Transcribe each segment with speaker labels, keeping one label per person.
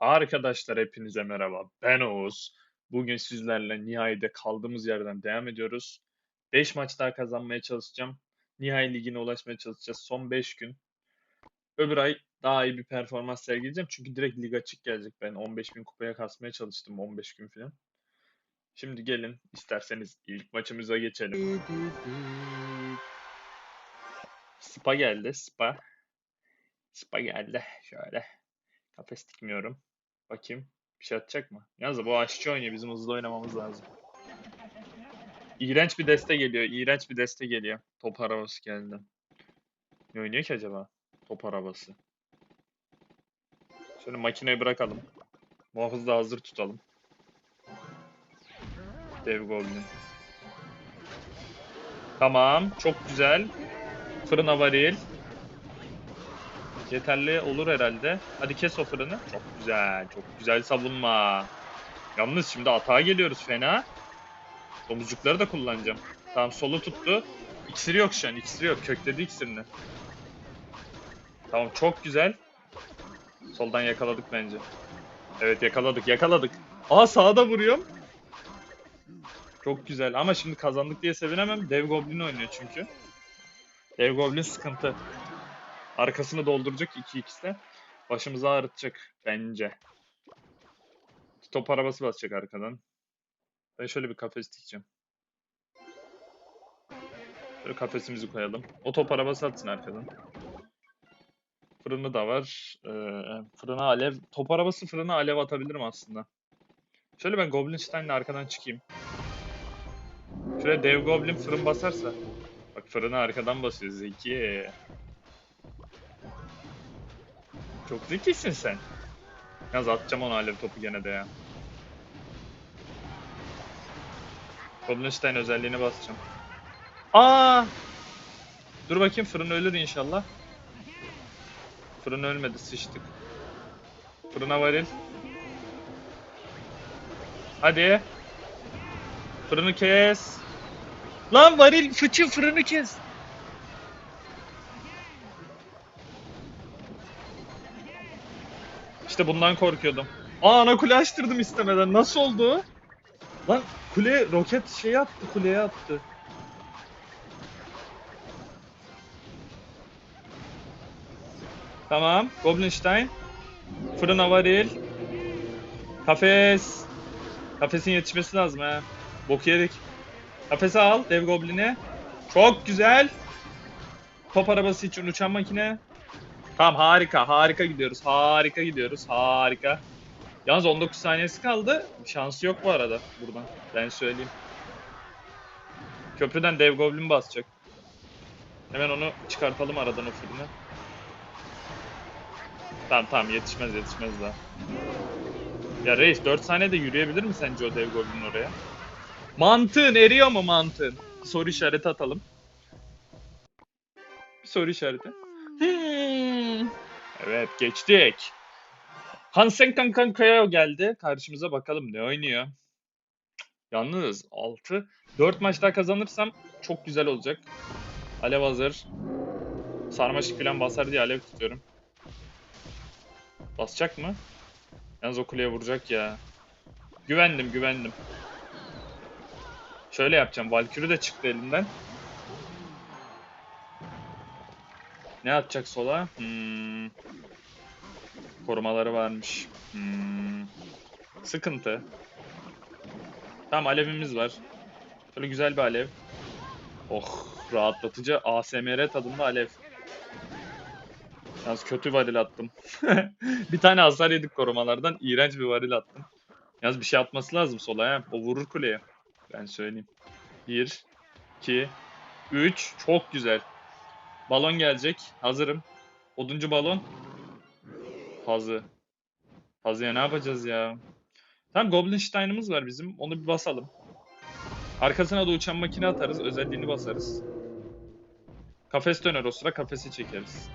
Speaker 1: Arkadaşlar hepinize merhaba. Ben Oğuz. Bugün sizlerle Nihai'de kaldığımız yerden devam ediyoruz. 5 maç daha kazanmaya çalışacağım. Nihai Ligi'ne ulaşmaya çalışacağız son 5 gün. Öbür ay daha iyi bir performans sergileyeceğim. Çünkü direkt lig açık gelecek. Ben 15 bin kupaya kasmaya çalıştım 15 gün falan. Şimdi gelin isterseniz ilk maçımıza geçelim. Spa geldi. Spa. Spa geldi. Şöyle. Kafes dikmiyorum. Bakayım. Bir şey atacak mı? Yalnız bu aşçı oynuyor. Bizim hızlı oynamamız lazım. İğrenç bir deste geliyor. İğrenç bir deste geliyor. Top arabası geldi. Ne oynuyor ki acaba? Top arabası. Şöyle makineyi bırakalım. Muhafızı da hazır tutalım. Dev Goblin. Tamam. Çok güzel. Fırına varil. Yeterli olur herhalde. Hadi kes o fırını. Çok güzel. Çok güzel savunma. Yalnız şimdi atağa geliyoruz fena. Domuzcukları da kullanacağım. Tamam solu tuttu. İksiri yok şu an. İksiri yok. Kökledi iksirini. Tamam çok güzel. Soldan yakaladık bence. Evet yakaladık. Yakaladık. Aa sağda vuruyorum. Çok güzel. Ama şimdi kazandık diye sevinemem. Dev Goblin oynuyor çünkü. Dev Goblin sıkıntı. Arkasını dolduracak 2x'te. Başımızı ağrıtacak bence. Top arabası basacak arkadan. Ben şöyle bir kafes dikeceğim. Böyle kafesimizi koyalım. O top arabası atsın arkadan. Fırını da var. Ee, fırına alev. Top arabası fırına alev atabilirim aslında. Şöyle ben Goblin Stein'le arkadan çıkayım. Şöyle dev Goblin fırın basarsa. Bak fırını arkadan basıyor zeki. Çok zekisin sen. Yalnız atacağım onu alev topu gene de ya. Goblinstein özelliğini basacağım. Aa! Dur bakayım fırın ölür inşallah. Fırın ölmedi sıçtık. Fırına varil. Hadi. Fırını kes. Lan varil fıçı fırını kes. İşte bundan korkuyordum. Aa ana kule açtırdım istemeden. Nasıl oldu? Lan kule roket şey attı kuleye attı. Tamam. Goblinstein. Fırına varil. Kafes. Kafesin yetişmesi lazım ha. Bok yedik. Kafese al dev goblini. Çok güzel. Top arabası için uçan makine. Tamam harika harika gidiyoruz. Harika gidiyoruz. Harika. Yalnız 19 saniyesi kaldı. Şansı yok bu arada buradan. Ben söyleyeyim. Köprüden dev goblin basacak. Hemen onu çıkartalım aradan o fırını. Tamam tamam yetişmez yetişmez daha. Ya reis 4 saniyede yürüyebilir mi sence o dev goblin oraya? Mantığın eriyor mu mantığın? Soru işareti atalım. Bir soru işareti. Evet geçtik. Hansen Kankankaya geldi. Karşımıza bakalım ne oynuyor. Yalnız 6. 4 maç daha kazanırsam çok güzel olacak. Alev hazır. Sarmaşık falan basar diye alev tutuyorum. Basacak mı? Yalnız o kuleye vuracak ya. Güvendim güvendim. Şöyle yapacağım. Valkyrie de çıktı elimden. Ne atacak sola? Hmm. Korumaları varmış. Hmm. Sıkıntı. Tamam alevimiz var. Şöyle güzel bir alev. Oh rahatlatıcı ASMR tadında alev. Yalnız kötü varil attım. bir tane hasar yedik korumalardan. İğrenç bir varil attım. Yalnız bir şey atması lazım sola ya. O vurur kuleye. Ben söyleyeyim. 1, 2, 3. Çok güzel. Balon gelecek. Hazırım. Oduncu balon. Fazı. Fazıya ne yapacağız ya? Tamam Goblinstein'ımız var bizim. Onu bir basalım. Arkasına da uçan makine atarız. Özelliğini basarız. Kafes döner o sıra kafesi çekeriz.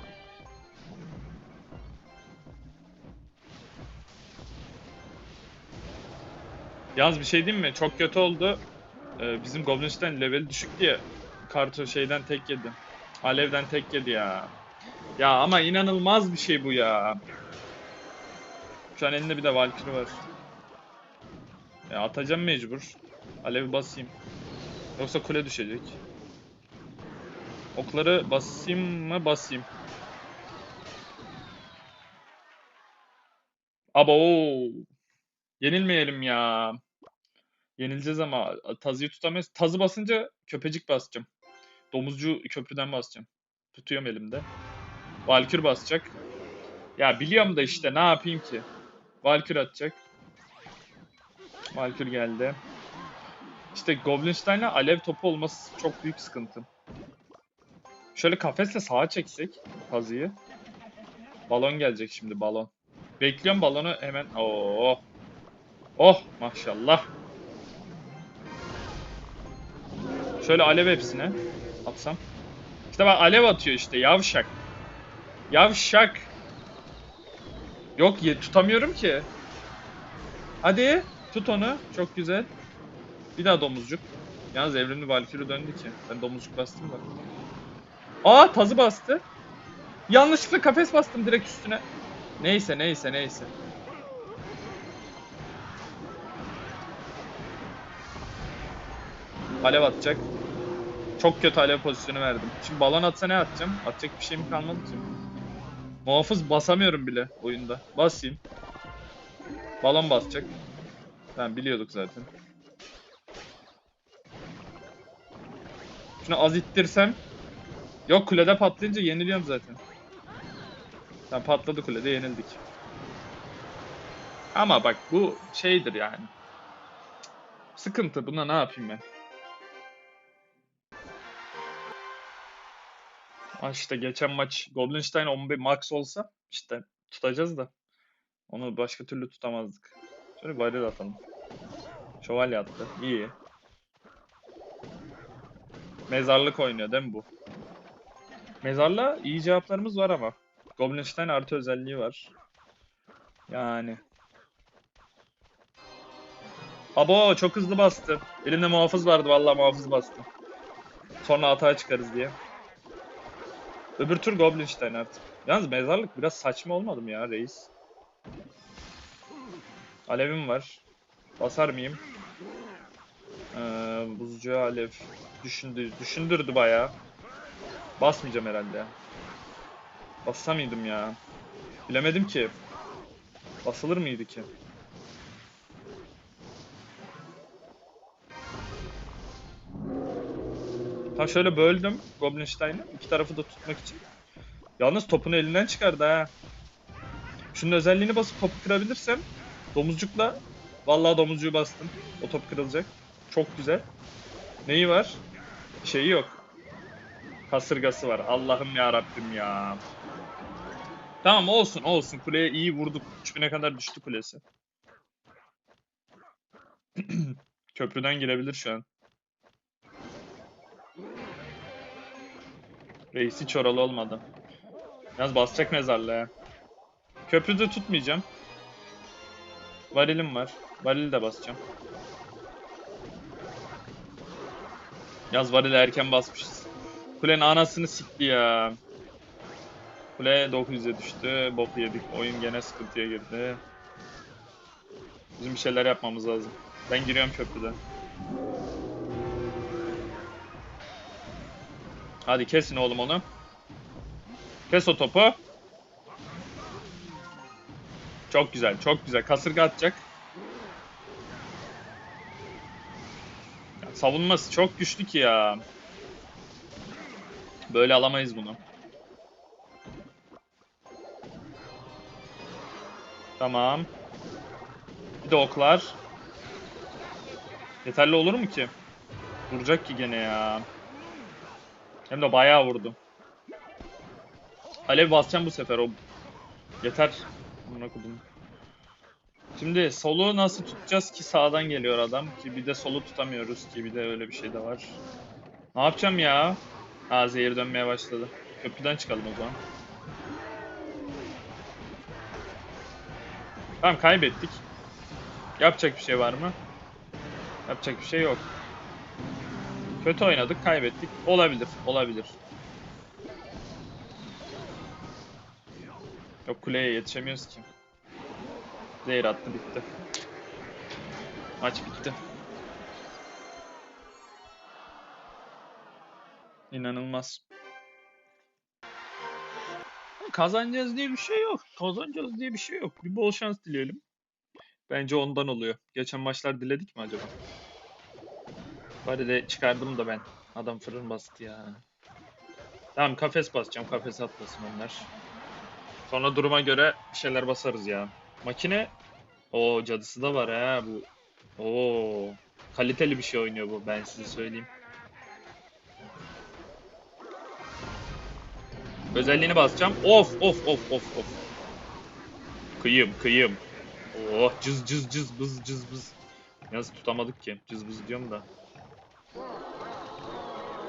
Speaker 1: Yalnız bir şey diyeyim mi? Çok kötü oldu. Ee, bizim Goblinstein leveli düşük diye kartı şeyden tek yedi. Alevden tek yedi ya. Ya ama inanılmaz bir şey bu ya. Şu an elinde bir de Valkyrie var. Ya atacağım mecbur. Alevi basayım. Yoksa kule düşecek. Okları basayım mı basayım. Abo. Yenilmeyelim ya. Yenileceğiz ama tazıyı tutamayız. Tazı basınca köpecik basacağım. Domuzcu köprüden basacağım. Tutuyorum elimde. Valkür basacak. Ya biliyorum da işte ne yapayım ki. Valkür atacak. Valkür geldi. İşte Goblinstein'la alev topu olması çok büyük sıkıntı. Şöyle kafesle sağa çeksek tazıyı. Balon gelecek şimdi balon. Bekliyorum balonu hemen. Oh. Oh maşallah. Şöyle alev hepsine atsam. İşte bak alev atıyor işte yavşak. Yavşak. Yok ye tutamıyorum ki. Hadi tut onu. Çok güzel. Bir daha domuzcuk. Yalnız evrimli Valkyrie döndü ki. Ben domuzcuk bastım da. Aa tazı bastı. Yanlışlıkla kafes bastım direkt üstüne. Neyse neyse neyse. Alev atacak. Çok kötü alev pozisyonu verdim. Şimdi balon atsa ne atacağım? Atacak bir şeyim kalmadı ki. Muhafız basamıyorum bile oyunda. Basayım. Balon basacak. Tamam biliyorduk zaten. Şunu az ittirsem. Yok kulede patlayınca yeniliyorum zaten. Tamam patladı kulede yenildik. Ama bak bu şeydir yani. Sıkıntı buna ne yapayım ben? Ah işte geçen maç Goblinstein 11 max olsa işte tutacağız da onu başka türlü tutamazdık. Şöyle varil atalım. Şövalye attı. İyi. Mezarlık oynuyor değil mi bu? Mezarla iyi cevaplarımız var ama. Goblinstein artı özelliği var. Yani. Abo çok hızlı bastı. Elimde muhafız vardı vallahi muhafız bastı. Sonra hata çıkarız diye. Öbür tur Goblinstein artık. Yalnız mezarlık biraz saçma olmadı mı ya reis? Alevim var. Basar mıyım? Ee, buzcuğa alev. Düşündü, düşündürdü bayağı. Basmayacağım herhalde. Bassa mıydım ya? Bilemedim ki. Basılır mıydı ki? Tam şöyle böldüm Goblinstein'i. iki tarafı da tutmak için. Yalnız topunu elinden çıkardı ha. Şunun özelliğini basıp topu kırabilirsem domuzcukla vallahi domuzcuğu bastım. O top kırılacak. Çok güzel. Neyi var? Şeyi yok. Kasırgası var. Allah'ım ya Rabbim ya. Tamam olsun olsun. Kuleye iyi vurduk. 3000'e kadar düştü kulesi. Köprüden girebilir şu an. Reis hiç oralı olmadı. Yalnız basacak mezarlığa. Köprüde tutmayacağım. Varilim var. Varili de basacağım. Yaz varili erken basmışız. Kulenin anasını sikti ya. Kule 900'e düştü. Bok yedik. Oyun gene sıkıntıya girdi. Bizim bir şeyler yapmamız lazım. Ben giriyorum köprüden. Hadi kesin oğlum onu. Kes o topu. Çok güzel, çok güzel. Kasırga atacak. Ya, savunması çok güçlü ki ya. Böyle alamayız bunu. Tamam. Bir de oklar. Yeterli olur mu ki? Vuracak ki gene ya. Hem de bayağı vurdu. Alev basacağım bu sefer o. Yeter. Buna kodum. Şimdi solu nasıl tutacağız ki sağdan geliyor adam ki bir de solu tutamıyoruz ki bir de öyle bir şey de var. Ne yapacağım ya? Ha zehir dönmeye başladı. Köprüden çıkalım o zaman. Tamam kaybettik. Yapacak bir şey var mı? Yapacak bir şey yok. Kötü oynadık, kaybettik. Olabilir, olabilir. Yok kuleye yetişemiyoruz ki. Zehir attı bitti. Maç bitti. İnanılmaz. Kazanacağız diye bir şey yok. Kazanacağız diye bir şey yok. Bir bol şans dileyelim. Bence ondan oluyor. Geçen maçlar diledik mi acaba? Bari de çıkardım da ben. Adam fırın bastı ya. Tamam kafes basacağım. Kafes atlasın onlar. Sonra duruma göre bir şeyler basarız ya. Makine o cadısı da var ha bu. Oo kaliteli bir şey oynuyor bu ben size söyleyeyim. Özelliğini basacağım. Of of of of of. Kıyım kıyım. Oh cız cız cız bız cız bız. Yalnız tutamadık ki. Cız bız diyorum da.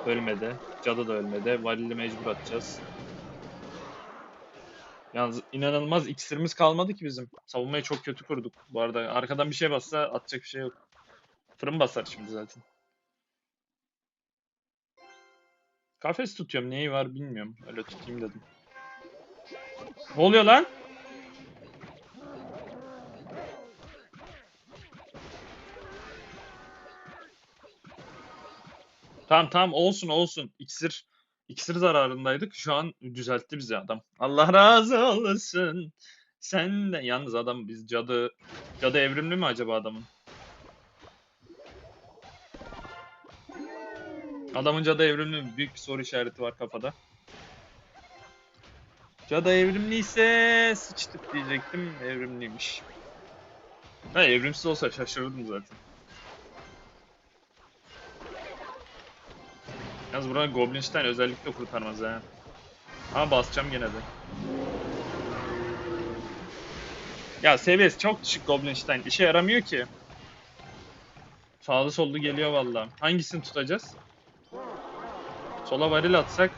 Speaker 1: Ölmedi. Cadı da ölmedi. Valili mecbur atacağız. Yalnız inanılmaz iksirimiz kalmadı ki bizim. Savunmayı çok kötü kurduk. Bu arada arkadan bir şey bassa atacak bir şey yok. Fırın basar şimdi zaten. Kafes tutuyorum. Neyi var bilmiyorum. Öyle tutayım dedim. Ne oluyor lan? Tamam tamam olsun olsun. İksir iksir zararındaydık. Şu an düzeltti bizi adam. Allah razı olsun. Sen de yalnız adam biz cadı cadı evrimli mi acaba adamın? Adamın cadı evrimli mi? Büyük bir soru işareti var kafada. Cadı evrimliyse sıçtık diyecektim. Evrimliymiş. Ha evrimsiz olsa şaşırırdım zaten. Yalnız buradan Goblinstein özellikle kurtarmaz ha. Ama basacağım gene de. Ya seviyesi çok düşük Goblinstein. İşe yaramıyor ki. Sağlı sollu geliyor vallahi. Hangisini tutacağız? Sola varil atsak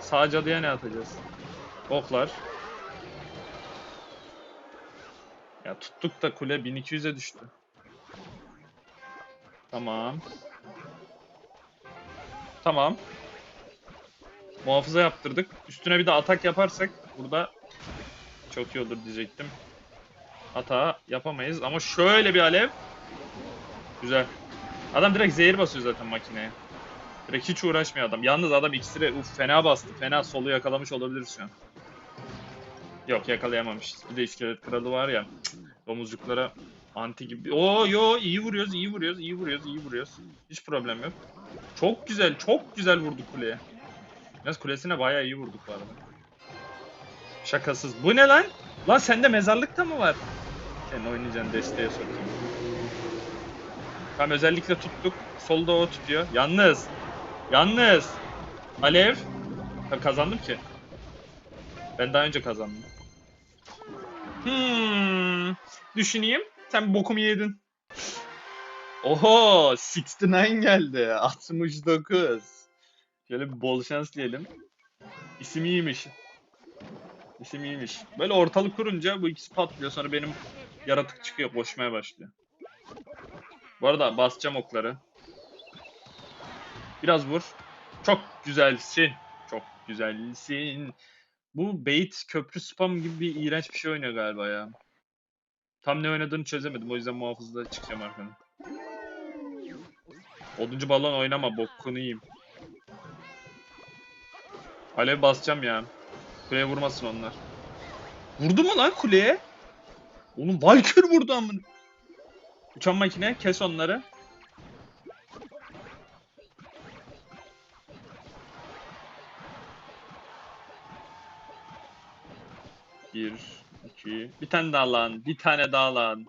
Speaker 1: sağ cadıya ne atacağız? Oklar. Ya tuttuk da kule 1200'e düştü. Tamam. Tamam. Muhafıza yaptırdık. Üstüne bir de atak yaparsak burada çok iyi olur diyecektim. Hata yapamayız ama şöyle bir alev. Güzel. Adam direkt zehir basıyor zaten makineye. Direkt hiç uğraşmıyor adam. Yalnız adam iksiri uf fena bastı. Fena solu yakalamış olabiliriz şu an. Yok yakalayamamışız. Bir de iskelet kralı var ya. Domuzcuklara anti gibi. Oo yo iyi vuruyoruz, iyi vuruyoruz, iyi vuruyoruz, iyi vuruyoruz. Hiç problem yok. Çok güzel, çok güzel vurduk kuleye. Yalnız kulesine bayağı iyi vurduk bu. Şakasız. Bu ne lan? Lan sende mezarlık da mı var? Sen oynayacaksın desteğe sokayım. Tamam özellikle tuttuk. Solda o tutuyor. Yalnız. Yalnız. Alev. Ben kazandım ki. Ben daha önce kazandım. Hmm. Düşüneyim. Sen bokumu yedin. Oho, 69 geldi. 69. Şöyle bir bol şans diyelim. İsim iyiymiş. İsim iyiymiş. Böyle ortalık kurunca bu ikisi patlıyor. Sonra benim yaratık çıkıyor, koşmaya başlıyor. Bu arada basacağım okları. Biraz vur. Çok güzelsin. Çok güzelsin. Bu bait köprü spam gibi bir iğrenç bir şey oynuyor galiba ya. Tam ne oynadığını çözemedim. O yüzden muhafızda çıkacağım arkadan. Oduncu balon oynama bokunu yiyeyim. Alev basacağım ya. Kuleye vurmasın onlar. Vurdu mu lan kuleye? Oğlum Valkür vurdu amına. Uçan makine kes onları. Bir, iki, bir tane daha lan, bir tane daha lan.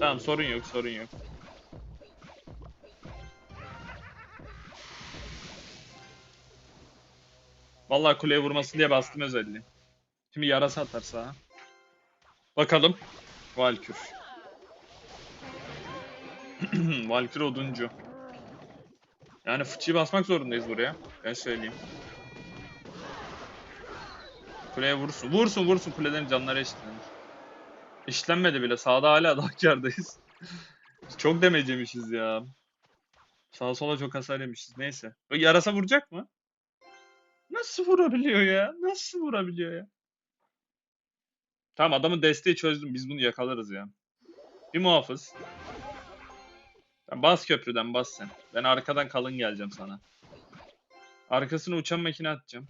Speaker 1: Tamam sorun yok, sorun yok. Vallahi kuleye vurmasın diye bastım özelliği. Şimdi yarasa atarsa. Bakalım. Valkür. Valkür oduncu. Yani fıçıyı basmak zorundayız buraya. Ben söyleyeyim. Kuleye vursun. Vursun vursun kulelerin canları eşitlenir. İşlenmedi bile. Sağda hala daha kârdayız. çok damage yemişiz ya. Sağa sola çok hasar yemişiz. Neyse. Yarasa vuracak mı? Nasıl vurabiliyor ya? Nasıl vurabiliyor ya? Tamam adamın desteği çözdüm. Biz bunu yakalarız ya. Bir muhafız. Bas köprüden bas sen. Ben arkadan kalın geleceğim sana. Arkasına uçan makine atacağım.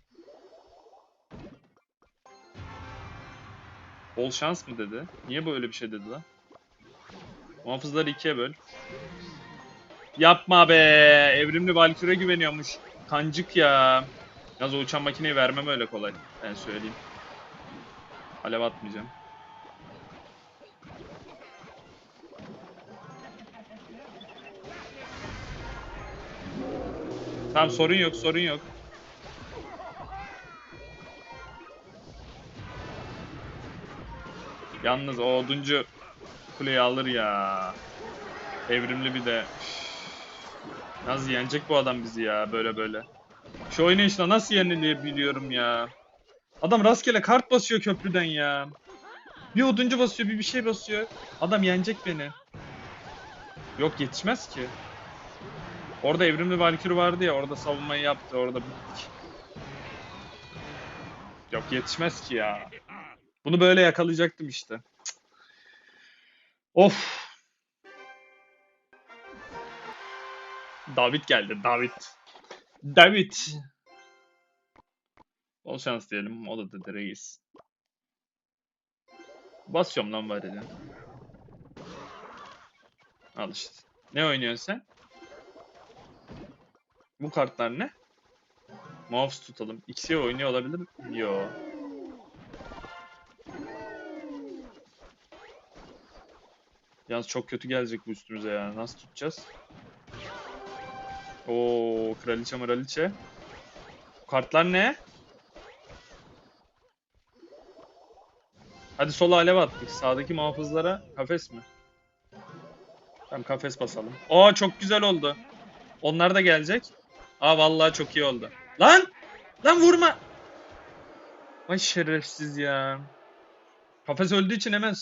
Speaker 1: Bol şans mı dedi? Niye böyle bir şey dedi lan? Muhafızları ikiye böl. Yapma be. Evrimli Valkyrie güveniyormuş. Kancık ya. Yalnız o uçan makineyi vermem öyle kolay. Ben söyleyeyim. Alev atmayacağım. Tamam sorun yok sorun yok. Yalnız o oduncu kuleyi alır ya. Evrimli bir de. Nasıl yenecek bu adam bizi ya böyle böyle. Şu oynayışla nasıl yenilebiliyorum ya. Adam rastgele kart basıyor köprüden ya. Bir oduncu basıyor bir bir şey basıyor. Adam yenecek beni. Yok yetişmez ki. Orada evrimli Valkyrie vardı ya orada savunmayı yaptı orada. Yok yetişmez ki ya. Bunu böyle yakalayacaktım işte. Of. David geldi David. David. Bol şans diyelim. O da dedi reis. Basıyorum lan bari de. Al işte. Ne oynuyorsun sen? Bu kartlar ne? Mouse tutalım. X'ye oynuyor olabilir mi? Yo. Yalnız çok kötü gelecek bu üstümüze ya. Nasıl tutacağız? Oo, kraliçe mraliçe. Bu kartlar ne? Hadi sola alev attık. Sağdaki muhafızlara kafes mi? Tamam kafes basalım. Aa çok güzel oldu. Onlar da gelecek. Aa vallahi çok iyi oldu. Lan! Lan vurma! Vay şerefsiz ya. Kafes öldüğü için hemen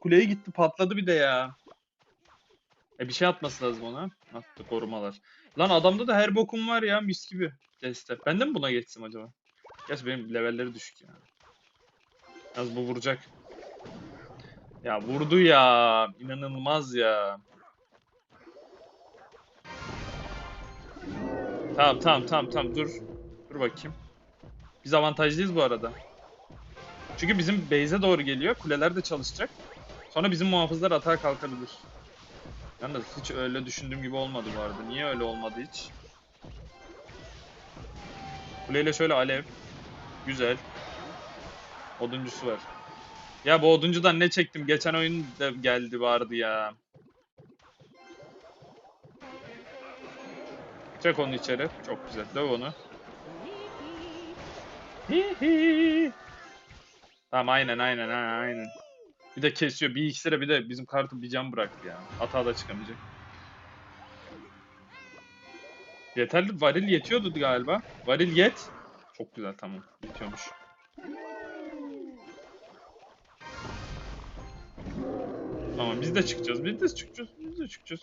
Speaker 1: kuleye gitti patladı bir de ya. E bir şey atması lazım ona. Attı korumalar. Lan adamda da her bokum var ya mis gibi. Deste. Ben de mi buna geçsem acaba? Gerçi benim levelleri düşük ya. Yalnız bu vuracak. Ya vurdu ya. İnanılmaz ya. Tamam tamam tamam tamam dur. Dur bakayım. Biz avantajlıyız bu arada. Çünkü bizim base'e doğru geliyor. Kuleler de çalışacak. Sonra bizim muhafızlar atağa kalkabilir. Yalnız hiç öyle düşündüğüm gibi olmadı bu arada. Niye öyle olmadı hiç? Kuleyle şöyle alev. Güzel. Oduncusu var. Ya bu oduncudan ne çektim? Geçen oyun da geldi vardı ya. Çek onu içeri. Çok güzel. Döv onu. Hihi. Tamam aynen aynen aynen aynen. Bir de kesiyor. Bir iksire bir de bizim kartı bir can bıraktı ya. Hata da çıkamayacak. Yeterli varil yetiyordu galiba. Varil yet. Çok güzel tamam. Yetiyormuş. Tamam biz de çıkacağız. Biz de çıkacağız. Biz de çıkacağız.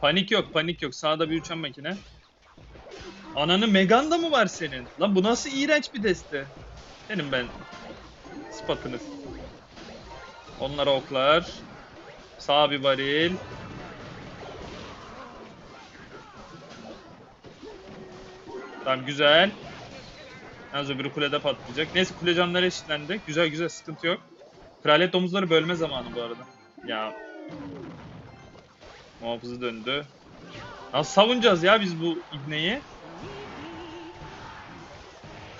Speaker 1: Panik yok, panik yok. Sağda bir uçan makine. Ananı Meganda mı var senin? Lan bu nasıl iğrenç bir deste. Benim ben spatınız. Onlara oklar. Sağ bir varil. Tamam güzel. Yalnız öbürü kulede patlayacak. Neyse kule canları eşitlendi. Güzel güzel sıkıntı yok. Kraliyet domuzları bölme zamanı bu arada. Ya. Muhafızı döndü. Nasıl savunacağız ya biz bu ibneyi?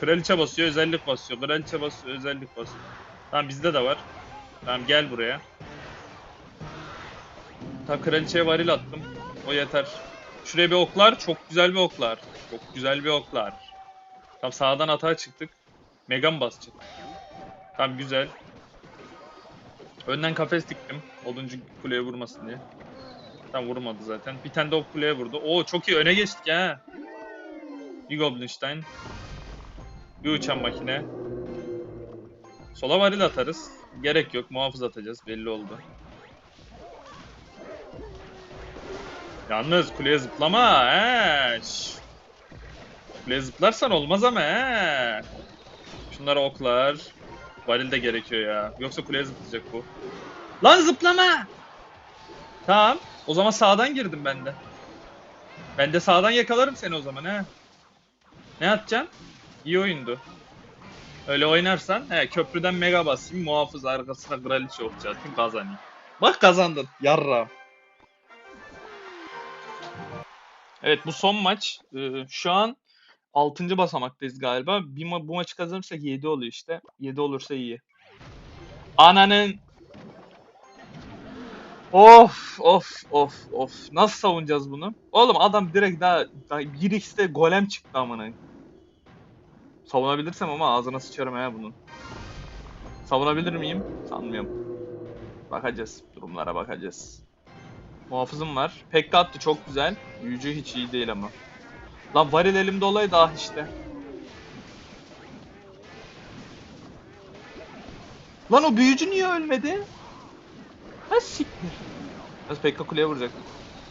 Speaker 1: Kraliçe basıyor, özellik basıyor. Kraliçe basıyor, özellik basıyor. Tamam bizde de var. Tamam gel buraya. Tamam kraliçeye varil attım. O yeter. Şuraya bir oklar. Çok güzel bir oklar. Çok güzel bir oklar. Tamam sağdan atağa çıktık. Mega mı basacak? Tamam güzel. Önden kafes diktim. Oduncu kuleye vurmasın diye. Tam vurmadı zaten. Bir tane de o kuleye vurdu. Oo çok iyi öne geçtik ha. Bir Goblinstein. Bir uçan makine. Sola varil atarız. Gerek yok. Muhafız atacağız. Belli oldu. Yalnız kuleye zıplama. He. Kuleye zıplarsan olmaz ama he. Şunlara oklar. Varil de gerekiyor ya. Yoksa kuleye zıplayacak bu. Lan zıplama! Tamam. O zaman sağdan girdim ben de. Ben de sağdan yakalarım seni o zaman he. Ne atacaksın? İyi oyundu. Öyle oynarsan he köprüden mega basayım muhafız arkasına kraliçe okçu atayım kazanayım. Bak kazandın yarra. Evet bu son maç. Ee, şu an 6. basamaktayız galiba. Bir ma- bu maçı kazanırsak 7 oluyor işte. 7 olursa iyi. Ananın Of of of of. Nasıl savunacağız bunu? Oğlum adam direkt daha, daha 1x'te golem çıktı amına. Savunabilirsem ama ağzına sıçarım ha bunun. Savunabilir miyim? Sanmıyorum. Bakacağız. Durumlara bakacağız. Muhafızım var. Pekka attı çok güzel. Büyücü hiç iyi değil ama. Lan varil elimde olaydı ah işte. Lan o büyücü niye ölmedi? Ha siktir. Biraz Pekka kuleye vuracak.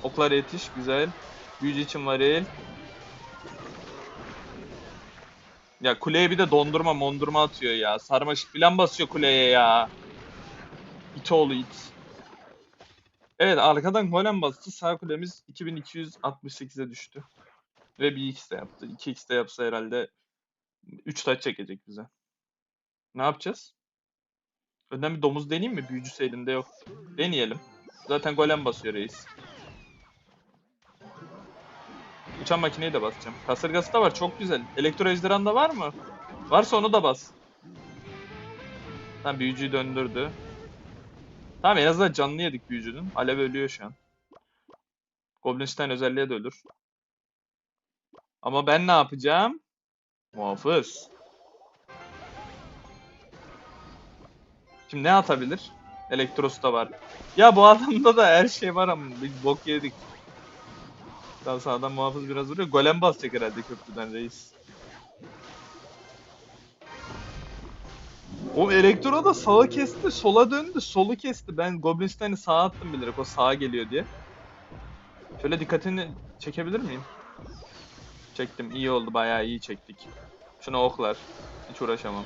Speaker 1: Oklar yetiş güzel. Büyücü için varil. Ya kuleye bir de dondurma mondurma atıyor ya. Sarmaşık filan basıyor kuleye ya. İt oğlu it. Evet arkadan golem bastı. Sağ kulemiz 2268'e düştü. Ve bir x de yaptı. 2x de yapsa herhalde 3 taç çekecek bize. Ne yapacağız? Önden bir domuz deneyeyim mi? Büyücüsü elinde yok. Deneyelim. Zaten golem basıyor reis. Uçan makineyi de basacağım. Kasırgası da var çok güzel. Elektro ejderhan da var mı? Varsa onu da bas. Tamam büyücüyü döndürdü. Tamam en azından canlı yedik büyücünün. Alev ölüyor şu an. Goblinstein özelliğe de ölür. Ama ben ne yapacağım? Muhafız. Şimdi ne atabilir? Elektros da var. Ya bu adamda da her şey var ama biz bok yedik. Daha sağdan muhafız biraz vuruyor. Golem basacak herhalde köprüden reis. O elektro da sağa kesti, sola döndü, solu kesti. Ben Goblinstein'i sağa attım bilerek o sağa geliyor diye. Şöyle dikkatini çekebilir miyim? Çektim. iyi oldu. Bayağı iyi çektik. Şuna oklar. Hiç uğraşamam.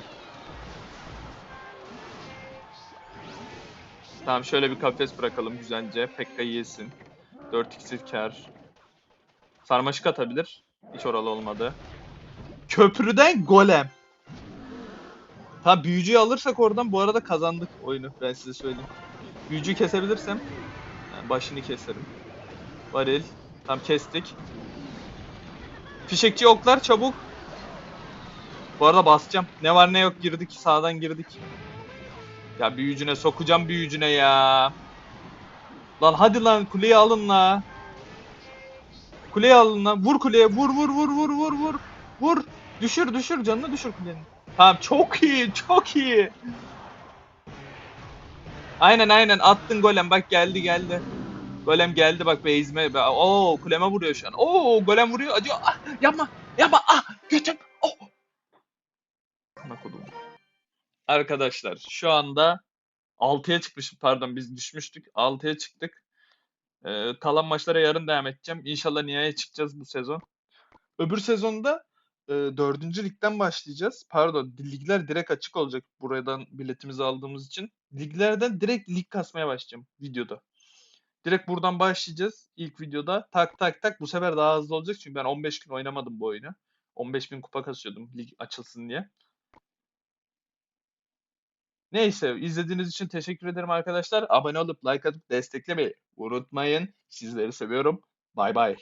Speaker 1: Tamam şöyle bir kafes bırakalım güzelce. Pekka yesin. 4 iksir kar. Sarmaşık atabilir. Hiç oralı olmadı. Köprüden golem. Tamam büyücüyü alırsak oradan bu arada kazandık oyunu. Ben size söyleyeyim. Büyücüyü kesebilirsem yani başını keserim. Varil. Tam kestik. Fişekçi oklar çabuk. Bu arada basacağım. Ne var ne yok girdik. Sağdan girdik. Ya büyücüne sokacağım büyücüne ya. Lan hadi lan kuleyi alın la. Kuleyi alın. Vur kuleye. Vur vur vur vur vur vur. Vur. Düşür düşür canını düşür kulenin. Tamam çok iyi çok iyi. Aynen aynen attın golem bak geldi geldi. Golem geldi bak base'ime. Oo kuleme vuruyor şu an. Oo golem vuruyor acıyor. Ah, yapma yapma ah götüm. Oh. Arkadaşlar şu anda 6'ya çıkmış pardon biz düşmüştük 6'ya çıktık. Ee, kalan maçlara yarın devam edeceğim. İnşallah nihayet çıkacağız bu sezon. Öbür sezonda e, 4. ligden başlayacağız. Pardon ligler direkt açık olacak buradan biletimizi aldığımız için. Liglerden direkt lig kasmaya başlayacağım videoda. Direkt buradan başlayacağız ilk videoda. Tak tak tak bu sefer daha hızlı olacak çünkü ben 15 gün oynamadım bu oyunu. 15 bin kupa kasıyordum lig açılsın diye. Neyse izlediğiniz için teşekkür ederim arkadaşlar. Abone olup like atıp desteklemeyi unutmayın. Sizleri seviyorum. Bay bay.